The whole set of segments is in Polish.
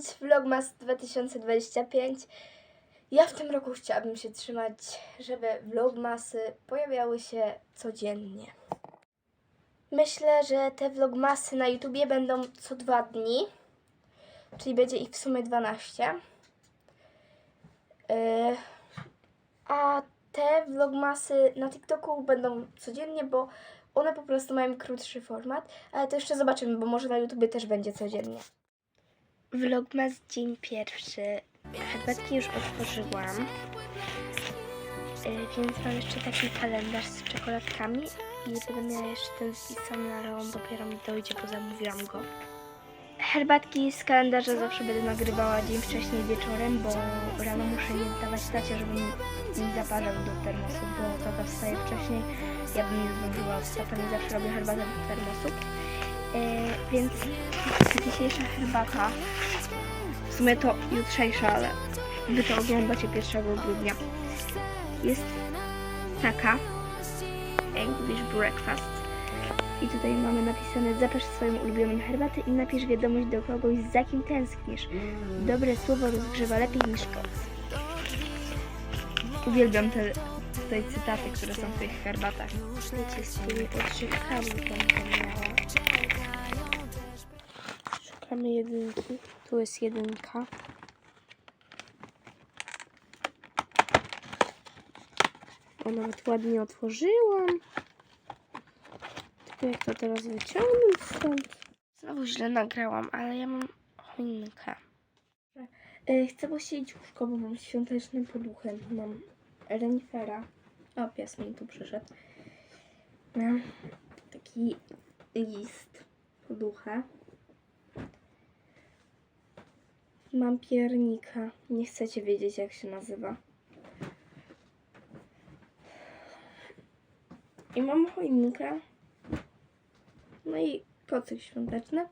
Cześć, Vlogmas 2025. Ja w tym roku chciałabym się trzymać, żeby Vlogmasy pojawiały się codziennie. Myślę, że te Vlogmasy na YouTubie będą co dwa dni, czyli będzie ich w sumie 12. Yy, a te Vlogmasy na TikToku będą codziennie, bo one po prostu mają krótszy format, ale to jeszcze zobaczymy, bo może na YouTubie też będzie codziennie. Vlogmas dzień pierwszy. Herbatki już otworzyłam. Yy, więc mam jeszcze taki kalendarz z czekoladkami i będę miała jeszcze ten wpisany, ale on dopiero mi dojdzie, bo zamówiłam go. Herbatki z kalendarza zawsze będę nagrywała dzień wcześniej wieczorem, bo rano muszę je dawać tacie, żeby mi nie zaparzał do termosu, bo tata wstaje wcześniej, ja bym nie zdążyła wstać, mi zawsze robię herbatę do termosu. E, więc dzisiejsza herbata, w sumie to jutrzejsza, ale wy to oglądacie 1 grudnia, jest taka English Breakfast. I tutaj mamy napisane zapasz swoją ulubioną herbatę i napisz wiadomość do kogoś, za kim tęsknisz. Dobre słowo rozgrzewa lepiej niż koc. Uwielbiam te tutaj cytaty, które są w tych herbatach. Wiecie, z tymi miała. Szukamy jedynki. Tu jest jedynka. O, nawet ładnie otworzyłam. Tylko jak to teraz wyciągnąć stąd? Znowu źle nagrałam, ale ja mam choinkę. E, Chcę posiedzieć łóżko, bo mam świątecznym poduchem. Mam renifera. O, pies mi tu przyszedł. Mam taki list poducha. Mam piernika. Nie chcecie wiedzieć, jak się nazywa. I mam choinkę. No i kocyk świąteczny.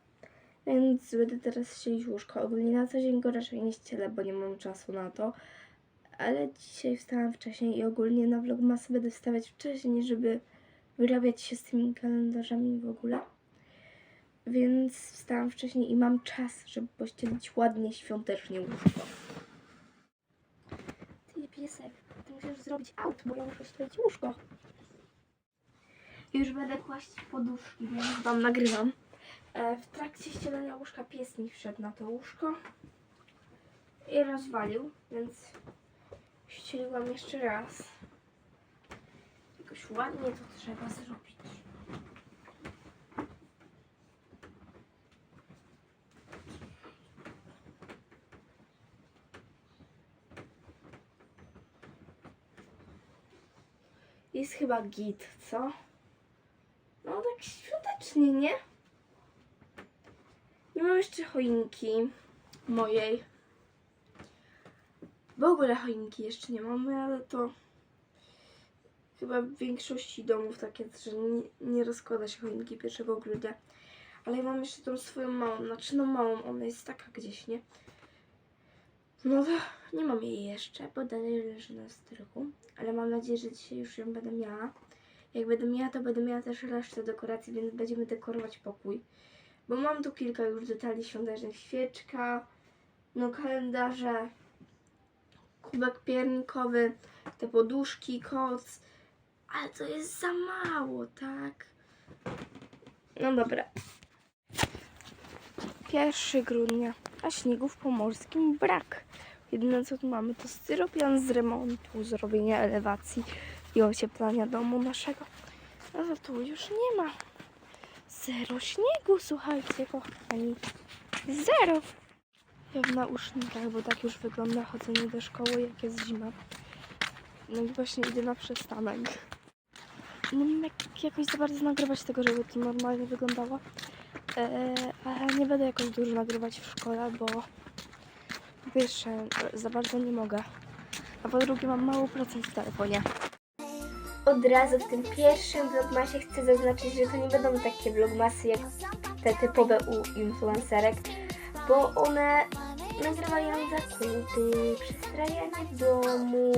Więc będę teraz ścielić łóżko. Ogólnie na co dzień go raczej nie ścielę, bo nie mam czasu na to. Ale dzisiaj wstałam wcześniej i ogólnie na vlogmasy będę wstawać wcześniej, żeby wyrabiać się z tymi kalendarzami w ogóle. Więc wstałam wcześniej i mam czas, żeby pościelić ładnie, świątecznie łóżko. Ty piesek, ty musisz zrobić aut, bo ja muszę ścielić łóżko. Już będę kłaść poduszki, więc wam nagrywam. E, w trakcie ścielenia łóżka pies mi wszedł na to łóżko i rozwalił, więc ścieliłam jeszcze raz. Jakoś ładnie to trzeba zrobić. Jest chyba git, co? No tak świątecznie, nie? Nie mam jeszcze choinki mojej. W ogóle choinki jeszcze nie mamy, ale to chyba w większości domów tak jest, że nie, nie rozkłada się choinki 1 grudnia. Ale ja mam jeszcze tą swoją małą, znaczy no małą, ona jest taka gdzieś, nie? No to nie mam jej jeszcze, bo dalej leży na strychu, ale mam nadzieję, że dzisiaj już ją będę miała. Jak będę miała, to będę miała też resztę dekoracji, więc będziemy dekorować pokój. Bo mam tu kilka już detali świątecznych. Świeczka, no kalendarze, kubek piernikowy, te poduszki, koc. Ale to jest za mało, tak? No dobra. 1 grudnia, a śniegu w Pomorskim brak. Jedyne co tu mamy to styropian z remontu, zrobienia elewacji i ocieplania domu naszego. Ale tu już nie ma. Zero śniegu, słuchajcie, kochani. Zero. Ja w nausznikach, bo tak już wygląda chodzenie do szkoły, jak jest zima. No i właśnie idę na przystanek. Nie wiem, jak jakoś za bardzo nagrywać tego, żeby to normalnie wyglądało. Eee, ale nie będę jakoś dużo nagrywać w szkole, bo po pierwsze za bardzo nie mogę. A po drugie mam mało procent w telefonie. Od razu w tym pierwszym vlogmasie chcę zaznaczyć, że to nie będą takie vlogmasy jak te typowe u influencerek, bo one nagrywają zakupy, przystrajanie w domu,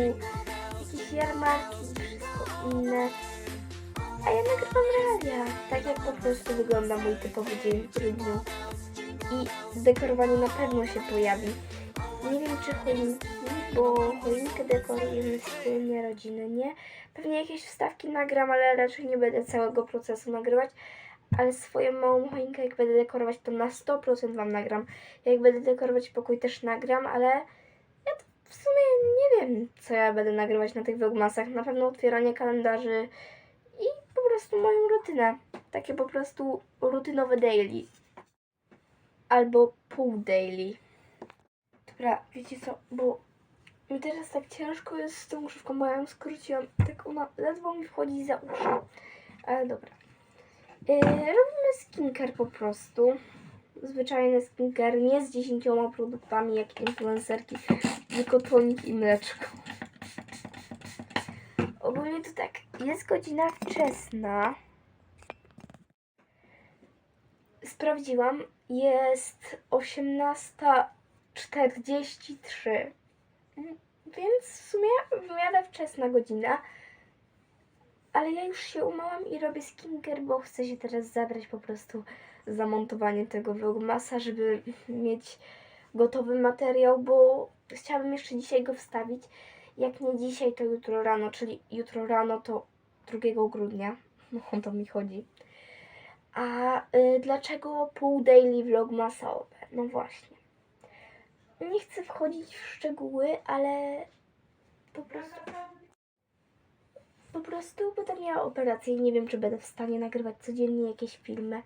jakieś jarmarki wszystko inne. A ja nagrywam realia, tak jak po prostu wygląda mój typowy dzień w grudniu. i dekorowanie na pewno się pojawi. Nie wiem czy choinki, bo choinkę dekorujemy wspólnie rodziny, nie? Pewnie jakieś wstawki nagram, ale raczej nie będę całego procesu nagrywać. Ale swoją małą choinkę, jak będę dekorować, to na 100% Wam nagram. Jak będę dekorować pokój, też nagram, ale ja w sumie nie wiem, co ja będę nagrywać na tych vlogmasach. Na pewno otwieranie kalendarzy i po prostu moją rutynę. Takie po prostu rutynowe daily. Albo pół daily. Dobra, wiecie co, bo mi teraz tak ciężko jest z tą grzywką, bo ja ją skróciłam. Tak ona ledwo mi wchodzi za uszy. Ale dobra. Yy, robimy skincare po prostu. Zwyczajny skincare, nie z dziesięcioma produktami jak influencerki, tylko tonik i mleczko. Ogólnie to tak, jest godzina wczesna. Sprawdziłam, jest 18.43. Mm, Więc w sumie w miarę wczesna godzina. Ale ja już się umyłam i robię skincare, bo chcę się teraz zabrać po prostu za montowanie tego vlogmasa, żeby mieć gotowy materiał, bo chciałabym jeszcze dzisiaj go wstawić. Jak nie dzisiaj, to jutro rano, czyli jutro rano to 2 grudnia. No o to mi chodzi. A y, dlaczego pół daily vlogmasa OP? No właśnie. Nie chcę wchodzić w szczegóły, ale po prostu po prostu będę miała operację i nie wiem, czy będę w stanie nagrywać codziennie jakieś filmy.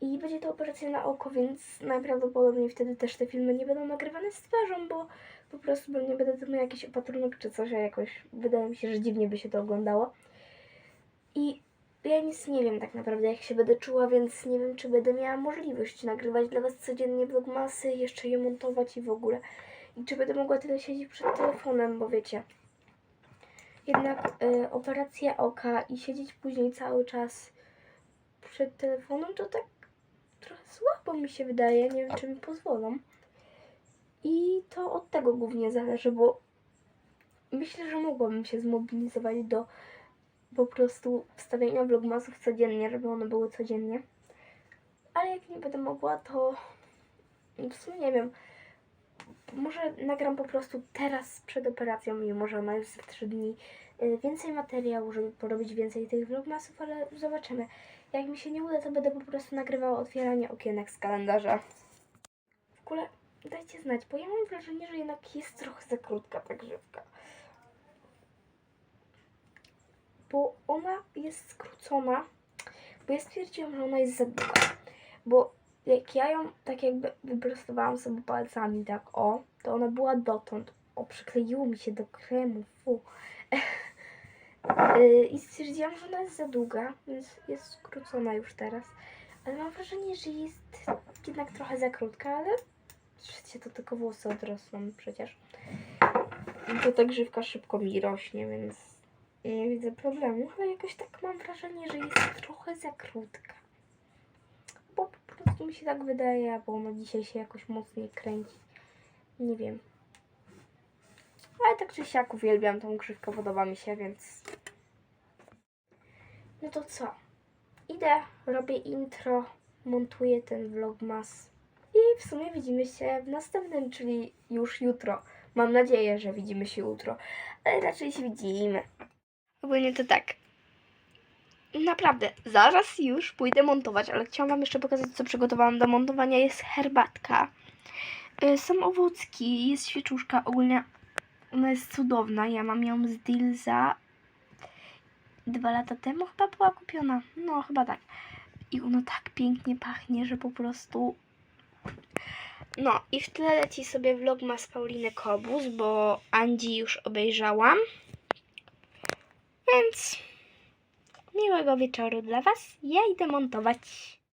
I będzie to operacja na oko, więc najprawdopodobniej wtedy też te filmy nie będą nagrywane z twarzą, bo po prostu nie będę miała jakiś opatrunek czy coś, a jakoś wydaje mi się, że dziwnie by się to oglądało. I ja nic nie wiem tak naprawdę, jak się będę czuła, więc nie wiem, czy będę miała możliwość nagrywać dla Was codziennie vlogmasy, jeszcze je montować i w ogóle. I czy będę mogła tyle siedzieć przed telefonem, bo wiecie, jednak y, operacja oka i siedzieć później cały czas przed telefonem, to tak trochę słabo mi się wydaje. Nie wiem, czy mi pozwolą. I to od tego głównie zależy, bo myślę, że mogłabym się zmobilizować do po prostu wstawienia vlogmasów codziennie, żeby one były codziennie. Ale jak nie będę mogła, to w sumie nie wiem. Może nagram po prostu teraz przed operacją, mimo że ona jest w 3 dni, y, więcej materiału, żeby porobić więcej tych vlogmasów, ale zobaczymy. Jak mi się nie uda, to będę po prostu nagrywała otwieranie okienek z kalendarza. W ogóle dajcie znać, bo ja mam wrażenie, że jednak jest trochę za krótka ta grzywka. Bo ona jest skrócona, bo ja stwierdziłam, że ona jest za długa. Bo jak ja ją tak jakby wyprostowałam sobie palcami, tak o, to ona była dotąd. O, przykleiło mi się do kremu, fu. Yy, I stwierdziłam, że ona jest za długa, więc jest skrócona już teraz. Ale mam wrażenie, że jest jednak trochę za krótka, ale przecież to tylko włosy odrosną przecież. I to ta grzywka szybko mi rośnie, więc nie widzę problemu, ale jakoś tak mam wrażenie, że jest trochę za krótka. Mi się tak wydaje, bo ona dzisiaj się jakoś mocniej kręci. Nie wiem. Ale tak czy siak uwielbiam tą grzywkę, podoba mi się, więc... No to co? Idę, robię intro, montuję ten vlogmas i w sumie widzimy się w następnym, czyli już jutro. Mam nadzieję, że widzimy się jutro, ale raczej się widzimy. Ogólnie to tak. Naprawdę, zaraz już pójdę montować, ale chciałam Wam jeszcze pokazać, co przygotowałam do montowania. Jest herbatka, y, są owocki, jest świeczuszka. Ogólnie ona jest cudowna. Ja mam ją z Dilza dwa lata temu chyba była kupiona. No, chyba tak. I ona tak pięknie pachnie, że po prostu... No i w tle leci sobie vlogmas Pauliny Kobus, bo Andzi już obejrzałam. Więc miłego wieczoru dla Was. Ja idę montować.